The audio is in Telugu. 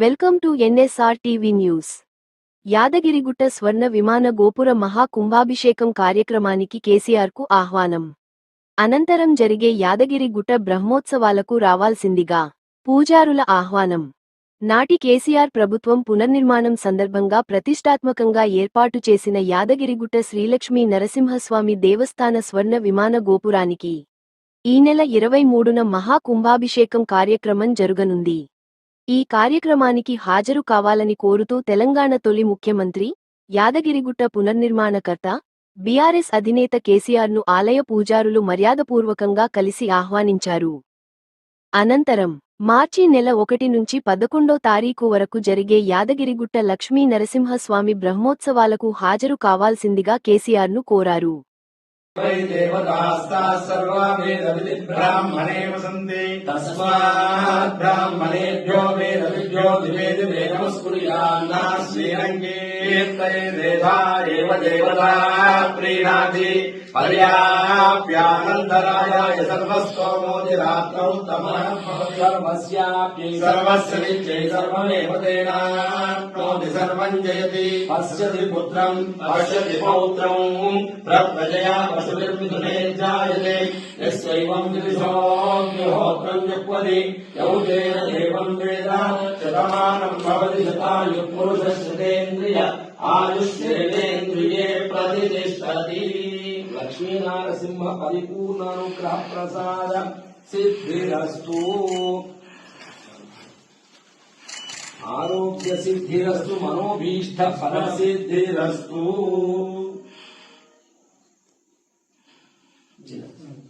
Welcome to NSR TV news. Yadagirigutta స్వర్ణ విమాన గోపుర మహా కుంభాభిషేకం కార్యక్రమానికి కేసీఆర్కు ఆహ్వానం. అనంతరం జరిగే యాదగిరిగుట్ట బ్రహ్మోత్సవాలకు రావాల్సిందిగా పూజారుల ఆహ్వానం. నాటి కేసీఆర్ ప్రభుత్వం పునర్నిర్మాణం సందర్భంగా ప్రతిష్టాత్మకంగా ఏర్పాటు చేసిన యాదగిరిగుట్ట శ్రీలక్ష్మీ నరసింహస్వామి దేవస్థాన స్వర్ణ విమాన గోపురానికి ఈ నెల ఇరవై మూడున మహా కుంభాభిషేకం కార్యక్రమం జరుగనుంది. ఈ కార్యక్రమానికి హాజరు కావాలని కోరుతూ తెలంగాణ తొలి ముఖ్యమంత్రి యాదగిరిగుట్ట పునర్నిర్మాణకర్త బీఆర్ఎస్ అధినేత కేసీఆర్ను ఆలయ పూజారులు మర్యాదపూర్వకంగా కలిసి ఆహ్వానించారు. అనంతరం మార్చి నెల ఒకటి నుంచి పదకొండో తారీఖు వరకు జరిగే యాదగిరిగుట్ట లక్ష్మీ నరసింహస్వామి బ్రహ్మోత్సవాలకు హాజరు కావాల్సిందిగా కేసీఆర్ను కోరారు. वै देवतास्ताः सर्वा वेदविधि ब्राह्मणे वसन्ति तस्मात् ब्राह्मणेभ्यो वेदविभ्यो ేధారేవ దేవతా ప్రీణాతి పర్యాప్యానందరాయ సర్వస్తోమోది రాత్రౌ తమస్యాప్యై సర్వస్య నిత్యై సర్వమేవ తేనాప్నోతి సర్వం జయతి పశ్యతి పుత్రం పశ్యతి పౌత్రం ప్రజయా పశుభిర్మిథునే జాయతే యస్వైవం త్రిశోగ్నిహోత్రం జక్వది యౌ తేన దేవం వేద जुह्वति यौतेन देवम् वेद शतमानम् भवति शतायुः पुरुषस्य तेन्द्रिय आयुष्येतेन्द्रिये प्रतिष्ठति లక్ష్మీనారసింహ పరిపూర్ణానుగ్రహ ప్రసాద సిద్ధిరస్తు ఆరోగ్య సిద్ధిరస్తు మనోభీష్ట ఫల సిద్ధిరస్తు సిద్ధిరస్తు